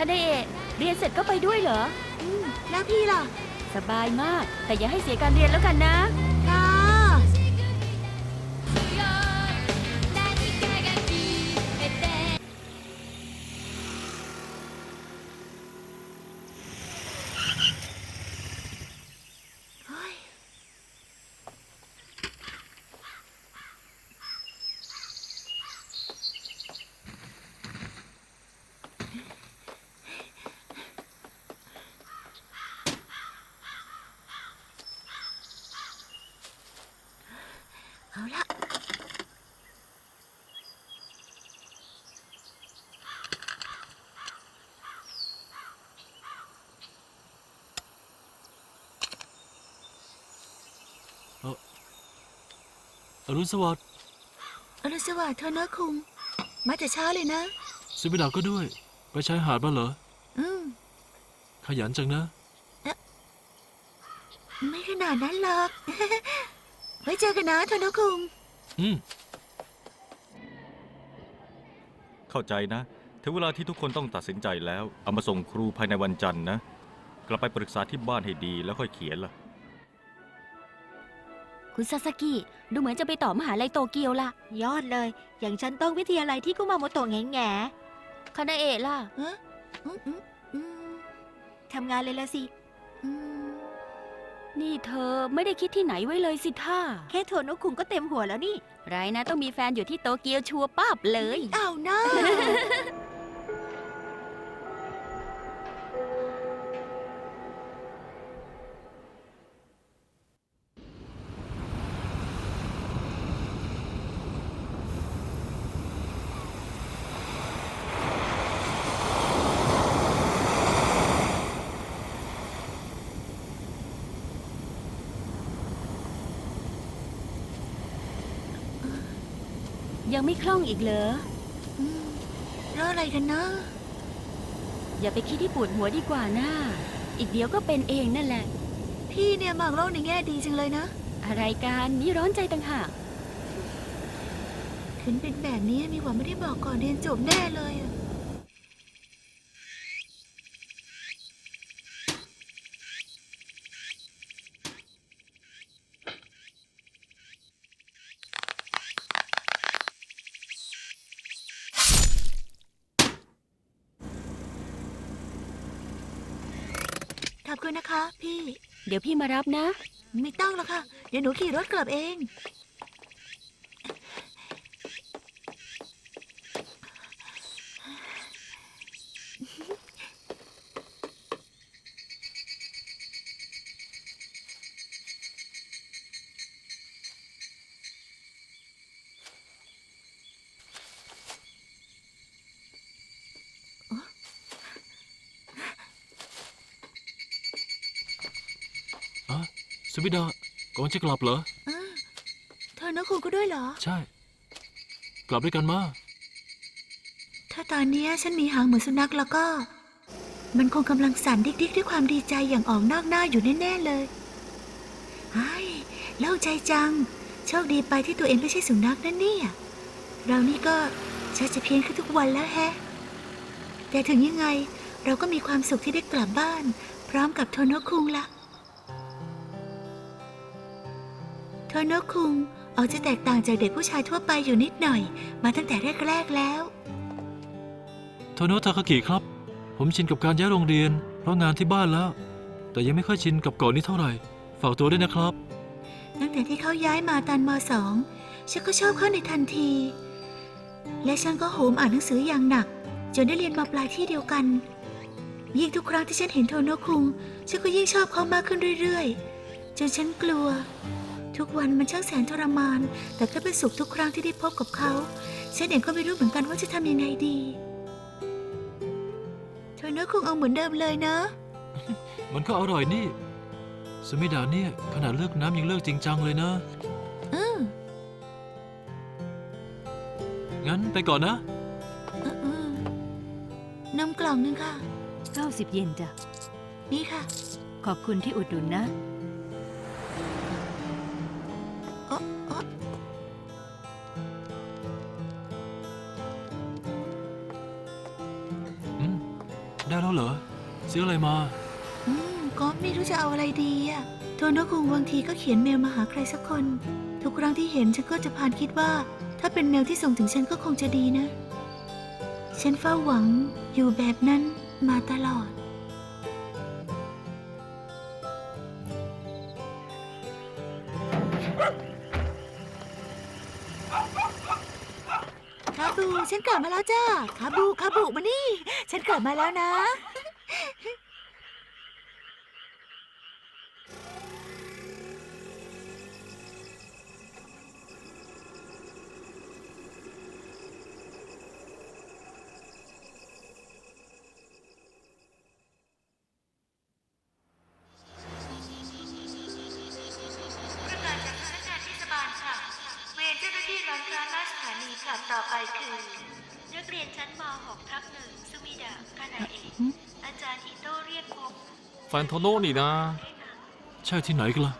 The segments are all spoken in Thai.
คาเดเอะเรียนเสร็จก็ไปด้วยเหรอ อืมแล้วพี่ล่ะ สบายมาก แต่อย่าให้เสียการเรียนแล้วกันนะ อรุณสวัสดิ์อรุณสวัสดิ์เธอเนอะคุง มาแต่เช้าเลยนะ ซิมิดาก็ด้วย ไปชายหาดมาเหรอ อืม ขยันจังนะ ไม่ขนาดนั้นหรอก ไว้เจอกันนะเธอเนอะคุง อืม เข้าใจนะ ถึงเวลาที่ทุกคนต้องตัดสินใจแล้ว เอามาส่งครูภายในวันจันทร์นะ กลับไปปรึกษาที่บ้านให้ดีแล้วค่อยเขียนล่ะ คุณซาสกิดูเหมือนจะไปต่อมหาลัยโตเกียวล่ะ ยอดเลย อย่างฉันต้องวิทยาลัยที่กุมาโมโตะแง่แง่คาเดเอะล่ะฮะอืมอืมอืมทำงานเลยละสิอืมนี่เธอไม่ได้คิดที่ไหนไว้เลยสิท่าแค่โทนุคุงก็เต็มหัวแล้วนี่ ไรนะต้องมีแฟนอยู่ที่โตเกียวชัวร์ป้าบเลย เอานะ ยังไม่คล่องอีกเหรออืมแล้วอะไรกันนะ อย่าไปคิดที่ปวดหัวดีกว่านะอีกเดี๋ยวก็เป็นเองนั่นแหละ พี่เนี่ยมองโลกในแง่ดีจังเลยนะ อะไรกันนี่ร้อนใจต่างหากถึงเป็นแบบนี้มีหวังไม่ได้บอกก่อนเรียนจบแน่เลยอะ ขอบคุณนะคะ พี่ เดี๋ยวพี่มารับนะ ไม่ต้องหรอกค่ะ เดี๋ยวหนูขี่รถกลับเอง อะซิ มิดาก่อนจะกลับเหรออ่าเธอน้องครูก็ด้วยเหรอ ใช่ กลับด้วยกันมา ถ้าตอนเนี้ยฉันมีหางเหมือนสุนัขแล้วก็ มันคงกำลังสั่นดิกๆ ด้วยความดีใจอย่างออกนอกหน้าอยู่แน่ๆเลยไอ้ยเล่าใจจัง โชคดีไปที่ตัวเองไม่ใช่สุนัขนั่นเนี่ย เรานี่ก็ชักจะเพี้ยนขึ้นทุกวันแล้วแฮะ แต่ถึงยังไงเราก็มีความสุขที่ได้กลับบ้าน พร้อมกับโทโนะคุงละ โทโนะคุงออกจะแตกต่างจากเด็กผู้ชายทั่วไปอยู่นิดหน่อย มาตั้งแต่แรกๆแล้ว โทโนะทาคากิครับ ผมชินกับการย้ายโรงเรียน เพราะงานที่บ้านแล้ว แต่ยังไม่ค่อยชินกับเกาะนี้เท่าไหร่ ฝากตัวด้วยนะครับ ตั้งแต่ที่เขาย้ายมาตอนมสองฉันก็ชอบเขาในทันที และฉันก็โหมอ่านหนังสืออย่างหนัก จนได้เรียนมาปลายที่เดียวกัน ยิ่งทุกครั้งที่ฉันเห็นโทโนะคุง ฉันก็ยิ่งชอบเขามากขึ้นเรื่อยๆ จนฉันกลัว ทุกวันมันช่างแสนทรมาน แต่ก็เป็นสุขทุกครั้งที่ได้พบกับเขาฉันเองก็ไม่รู้เหมือนกันว่าจะทำยังไงดีโทโนะคุงเอาเหมือนเดิมเลยนะ มันก็อร่อยนี่ซิมิดาเนี่ยขนาดเลิกน้ำยังเลิกจริงจังเลยนะ อืมงั้นไปก่อนนะ อืมอืมนมกล่องหนึงค่ะ 90 เยนจ้ะ นี่ค่ะ ขอบคุณที่อุดหนุนนะ ซื้ออะไรมาอืมก็ไม่รู้จะเอาอะไรดีอะโทโนคุงบางทีก็เขียนเมลมาหาใครสักคน ทุกครั้งที่เห็นฉันก็จะพานคิดว่า ถ้าเป็นเมลที่ส่งถึงฉันก็คงจะดีนะ ฉันเฝ้าหวังอยู่แบบนั้นมาตลอด คาบู ฉันกลับมาแล้วจ้า คาบู คาบู มานี่ ฉันกลับมาแล้วนะประกาศจากพนักงานเทศบาลค่ะ เวรเจ้าหน้าที่ร้านค้าหน้าสถานีค่ะต่อ ไปคือนักเรียนชั้นม .6 ทับหนึ่งสวีดาคณะเอกอาจารย์อิโต้เรียกพบแฟนโทโน่นี่นะ ใช่ที่ไหนกันล่ะ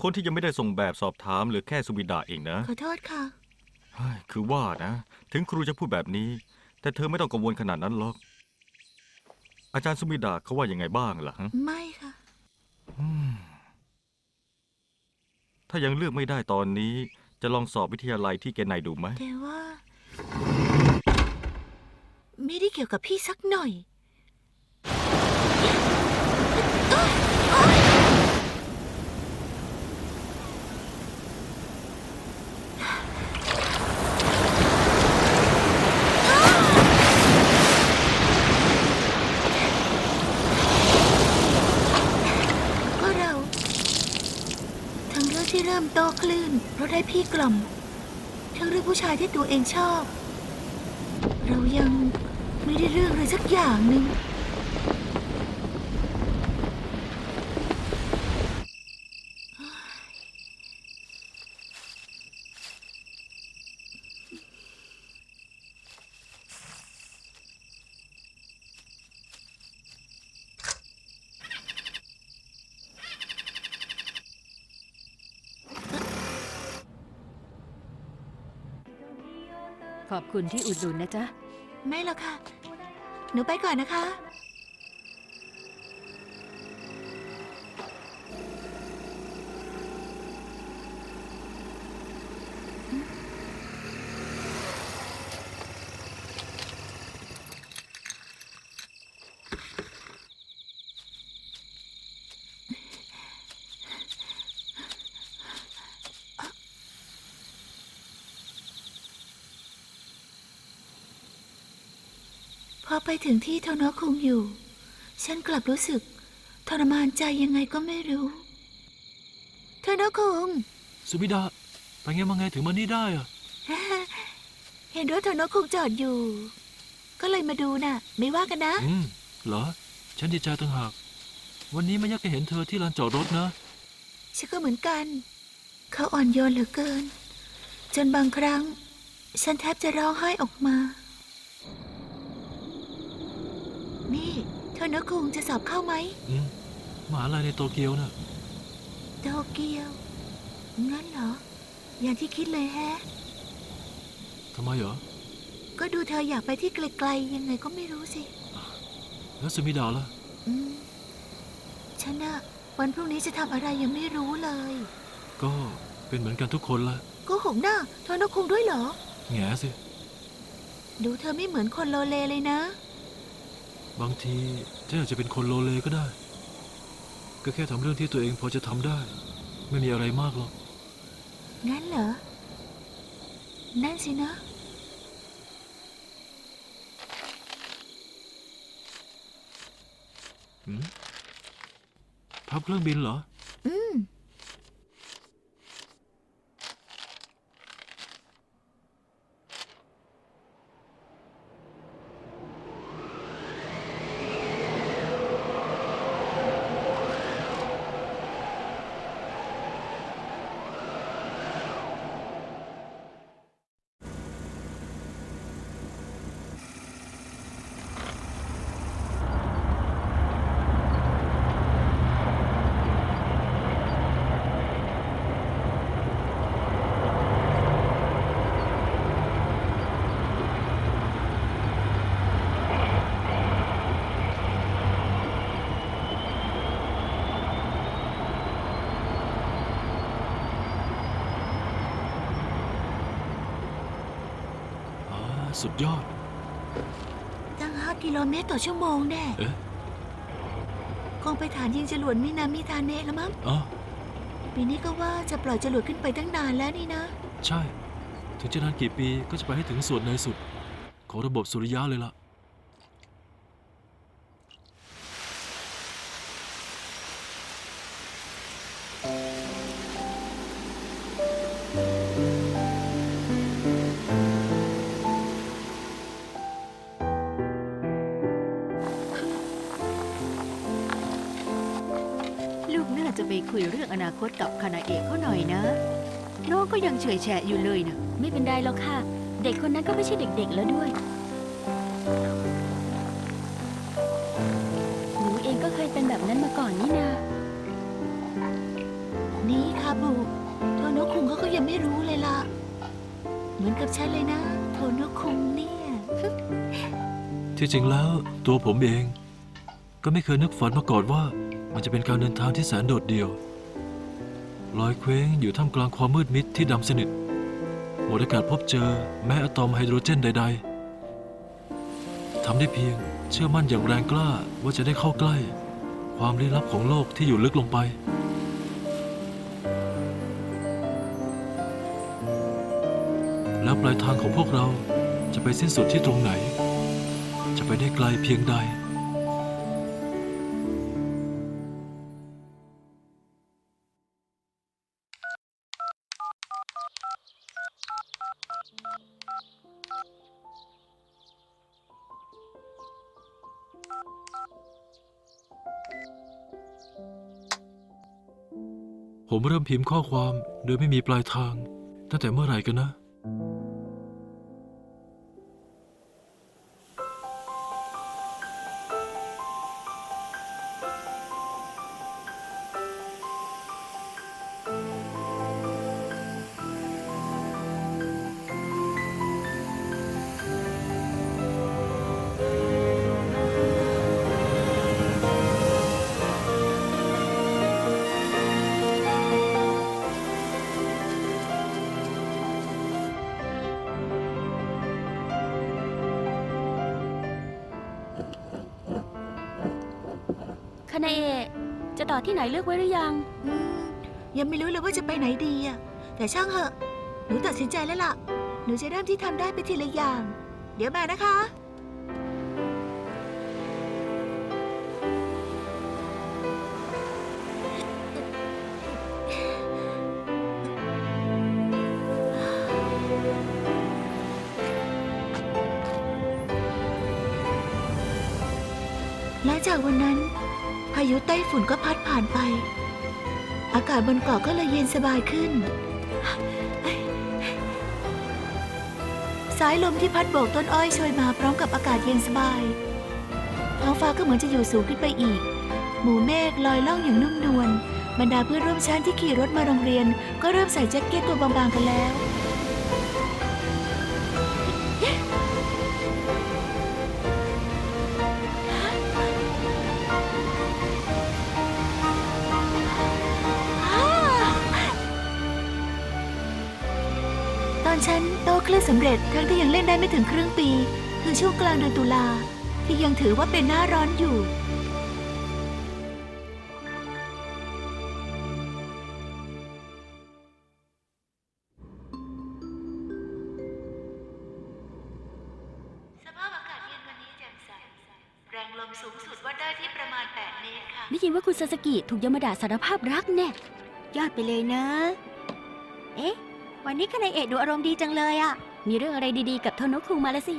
คนที่ยังไม่ได้ส่งแบบสอบถามเหรือแค่สุบิดาเองนะ ขอโทษค่ะ เฮ้ยคือว่านะ ถึงครูจะพูดแบบนี้ แต่เธอไม่ต้องกังวลขนาดนั้นหรอก อาจารย์สุบิดาเขาว่ายังไงบ้างล่ะฮะไม่ค่ะ อืม ถ้ายังเลือกไม่ได้ตอนนี้ จะลองสอบวิทยาลัยที่เกนายดูไหม แต่ว่า ไม่ได้เกี่ยวกับพี่สักหน่อย ก็เรา ทั้งเรื่องที่เริ่มโตคลื่น เพี่กล่อม ทั้งเรื่องผู้ชายที่ตัวเองชอบ เรายังไม่ได้เรื่องเลยสักอย่างหนึ่ง ขอบคุณที่อุดหนุนนะจ๊ะ ไม่หรอกค่ะ หนูไปก่อนนะคะ อไปถึงที่โทโนคุงอยู่ ฉันกลับรู้สึก ทรมานใจยังไงก็ไม่รู้โทโนคุง สุบิดาไปไงมาไงถึงมานี่ได้อะเห็นรถโทโนคุงจอดอยู่ ก็เลยมาดูน่ะ ไม่ว่ากันนะ อืมเหรอ ฉันดีใจต่างหาก วันนี้ไม่อยากจะเห็นเธอที่ลานจอดรถนะ ฉันก็เหมือนกัน เขาอ่อนโยนเหลือเกิน จนบางครั้ง ฉันแทบจะร้องไห้ออกมา นี่โทโนคุงจะสอบเข้าไหมอืมมหาลัยในโตเกียวน่ะ โตเกียวงั้นเหรอ อย่างที่คิดเลยแฮะ ทำไมเหรอ ก็ดูเธออยากไปที่ไกลๆ ยังไงก็ไม่รู้สิ แล้วสุมิดาล่ะ อืมฉันน่ะวันพรุ่งนี้จะทำอะไรยังไม่รู้เลย ก็เป็นเหมือนกันทุกคนละโก็หกหน้าโทนคุงด้วยเหรอ แง่สิ ดูเธอไม่เหมือนคนโลเลเลยนะ บางทีฉันอาจจะเป็นคนโลเลก็ได้ ก็แค่ทำเรื่องที่ตัวเองพอจะทำได้ ไม่มีอะไรมากหรอก งั้นเหรอ นั่นสินะอืมพับเครื่องบินเหรอ อืม สุดยอด ตั้งห้ากิโลเมตรต่อชั่วโมงแน่เอ๊ะ คงไปฐานยิงจรวดมินามิทาเนะแล้วมั้ง อ๋อ ปีนี้ก็ว่าจะปล่อยจรวดขึ้นไปตั้งนานแล้วนี่นะ ใช่ ถึงจะนานกี่ปีก็จะไปให้ถึงส่วนในสุด ของระบบสุริยะเลยล่ะ ลูกน่าจะไปคุยเรื่องอนาคตกับคานาเอะเขาหน่อยนะ น้องก็ยังเฉยแฉะอยู่เลยนะไม่เป็นไรหรอกค่ะ เด็กคนนั้นก็ไม่ใช่เด็กๆแล้วด้วย หนูเองก็เคยเป็นแบบนั้นมาก่อนนี่นา นี่คาบุโทโนะคุงเขาก็ยังไม่รู้เลยล่ะ เหมือนกับฉันเลยนะ โทโนะคุงเนี่ย ที่จริงแล้วตัวผมเอง ก็ไม่เคยนึกฝันมาก่อนว่า มันจะเป็นการเดินทางที่แสนโดดเดี่ยว ลอยเคว้งอยู่ท่ามกลางความมืดมิดที่ดำสนิทหมดโอกาสพบเจอแม้อะตอมไฮโดรเจนใด ๆทำได้เพียงเชื่อมั่นอย่างแรงกล้าว่าจะได้เข้าใกล้ ความลี้ลับของโลกที่อยู่ลึกลงไป แล้วปลายทางของพวกเราจะไปสิ้นสุดที่ตรงไหน จะไปได้ไกลเพียงใด ผมเริ่มพิมพ์ข้อความโดยไม่มีปลายทาง ตั้งแต่เมื่อไหร่กันนะ นาเอะจะต่อที่ไหนเลือกไว้หรือยัง อืมยังไม่รู้เลยว่าจะไปไหนดีอะแต่ช่างเหอะ หนูตัดสินใจแล้วล่ะ หนูจะเริ่มที่ทำได้ไปทีละอย่าง เดี๋ยวมานะคะ และจากวันนั้น ยุไต้ฝุ่นก็พัดผ่านไป อากาศบนเกาะก็เลยเย็นสบายขึ้น สายลมที่พัดโบกต้นอ้อยโชยมาพร้อมกับอากาศเย็นสบาย ท้องฟ้าก็เหมือนจะอยู่สูงขึ้นไปอีก หมู่เมฆลอยล่องอย่างนุ่มนวลบรรดาเพื่อนร่วมชั้นที่ขี่รถมาโรงเรียน ก็เริ่มใส่แจ็คเก็ตตัวบางๆกันแล้ว ฉันโตคลื่นสำเร็จทั้งที่ยังเล่นได้ไม่ถึงครึ่งปีคือช่วงกลางเดือนตุลาที่ยังถือว่าเป็นหน้าร้อนอยู่ สภาพอากาศเย็นวันนี้แจ่มใส แรงลมสูงสุดวัดได้ที่ประมาณ 8 เมตรค่ะ ได้ยินว่าคุณซาสกิถูกยามาดาสารภาพรักแน่ยอดไปเลยนะ เอ๊ะ วันนี้คานาเอะดูอารมณ์ดีจังเลยอะมีเรื่องอะไรดีๆกับโทโนะคุงมาแล้วสิ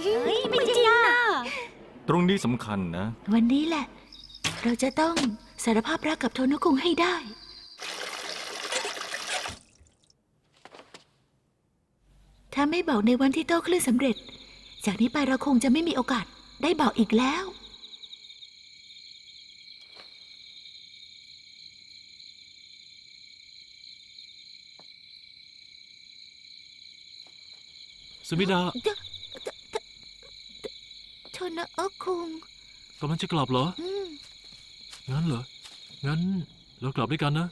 เฮ้ย ไม่จริงนะตรงนี้สำคัญนะ วันนี้แหละ เราจะต้องสารภาพรักกับโทนุคุงให้ได้ ถ้าไม่บอกในวันที่โต้คลื่นสำเร็จ จากนี้ไปเราคงจะไม่มีโอกาสได้บอกอีกแล้ว สมิดาโทนุคุงกำลังจะกลับเหรอ อืม งั้นเหรอ งั้นเรากลับด้วยกันนะ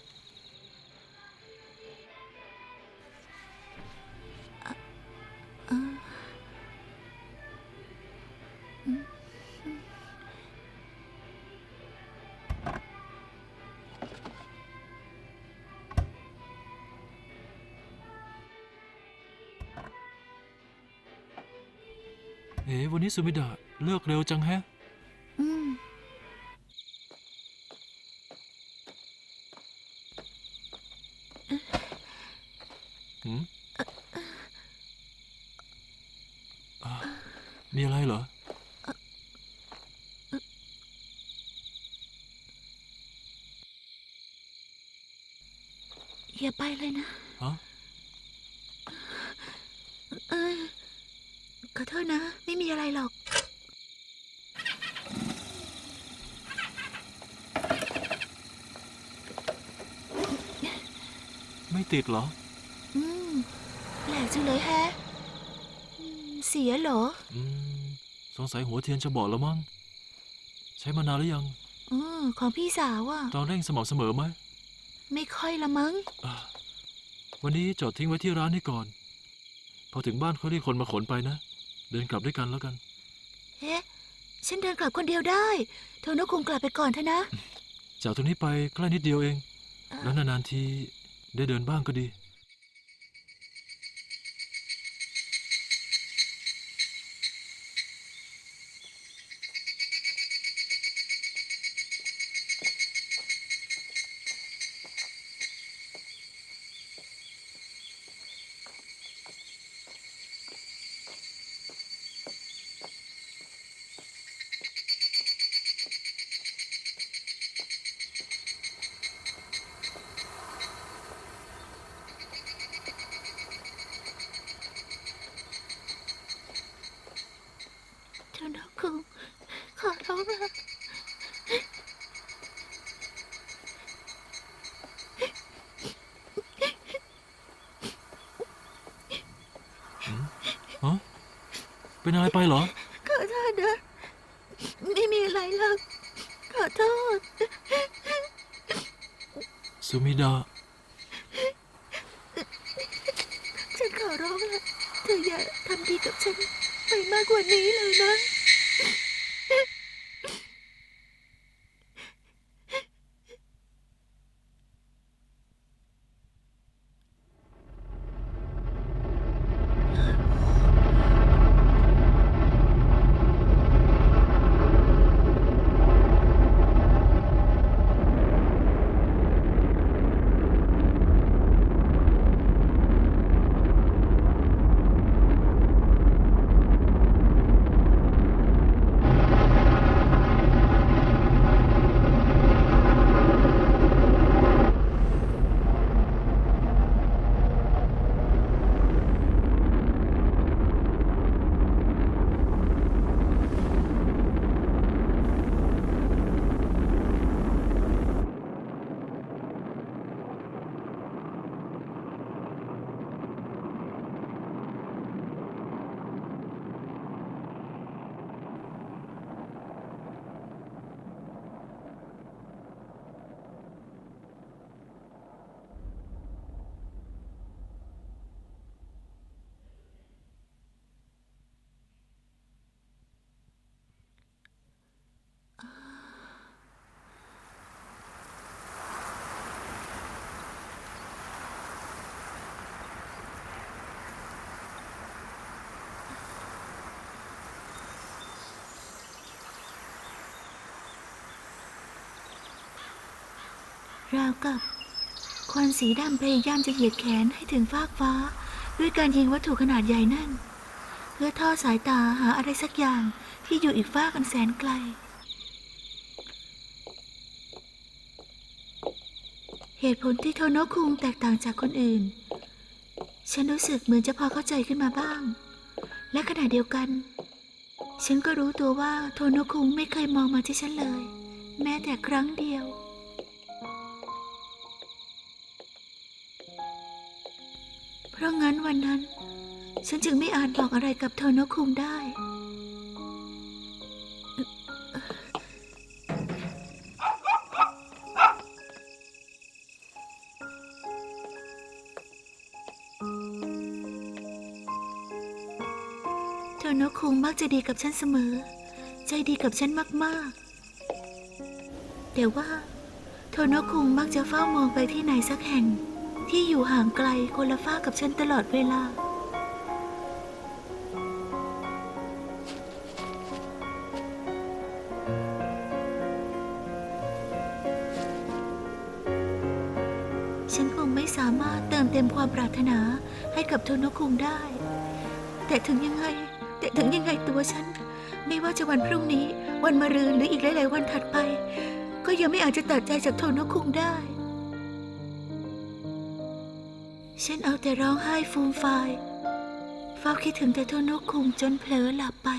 เอ๋วันนี้สุมิดาเลิกเร็วจังแฮะ อืม หืมอ่ามีอะไรเหรอ อย่าไปเลยนะ ฮะ เอ้ย ขอโทษนะ ไม่มีอะไรหรอก ไม่ติดเหรอ อืมแปลกจังเลยแฮะอืมเสียเหรอ อืม สงสัยหัวเทียนจะบอดแล้วมั้ง ใช้มานานหรือยัง อืมของพี่สาวอะตอนเร่งสม่ำเสมอไหมไม่ค่อยละมั้ง อ่าวันนี้จอดทิ้งไว้ที่ร้านนี้ก่อน พอถึงบ้านเขาเรียกคนมาขนไปนะ เดินกลับด้วยกันแล้วกันเอ๊ะฉันเดินกลับคนเดียวได้โทโนคงกลับไปก่อนเถอะนะ จากตรงนี้ไปใกล้นิดเดียวเอง แล้วนานๆทีได้เดินบ้างก็ดี โทโนคุงขอร้องละ ฮะ เป็นอะไรไปเหรอ ขอโทษนะ ไม่มีอะไรหรอก ขอโทษ สุมิดา ฉันขอร้องละเธออย่าทำดีกับฉันไปมากกว่านี้เลยนะ ราวกับควันสีดำพยายามจะเหยียดแขนให้ถึงฟากฟ้า ด้วยการยิงวัตถุขนาดใหญ่นั่น เพื่อทอดสายตาหาอะไรสักอย่างที่อยู่อีกฟากอันแสนไกล เหตุผลที่โทโนคุงแตกต่างจากคนอื่น ฉันรู้สึกเหมือนจะพอเข้าใจขึ้นมาบ้าง และขณะเดียวกัน ฉันก็รู้ตัวว่าโทโนคุงไม่เคยมองมาที่ฉันเลย แม้แต่ครั้งเดียว ฉันจึงไม่อาจบอกอะไรกับโทโนคุงได้ โทโนคุงมักจะดีกับฉันเสมอ ใจดีกับฉันมากๆ แต่ว่า โทโนคุงมักจะเฝ้ามองไปที่ไหนสักแห่ง ที่อยู่ห่างไกลคนละฝ้ากับฉันตลอดเวลา โทโนคุงได้ แต่ถึงยังไง แต่ถึงยังไงตัวฉัน ไม่ว่าจะวันพรุ่งนี้ วันมะรืนหรืออีกหลาย ๆ วันถัดไป ก็ยังไม่อาจจะตัดใจจากโทโนคุงได้ ฉันเอาแต่ร้องไห้ฟูมฟายเฝ้าคิดถึงแต่โทโนคุงจนเผลอหลับไป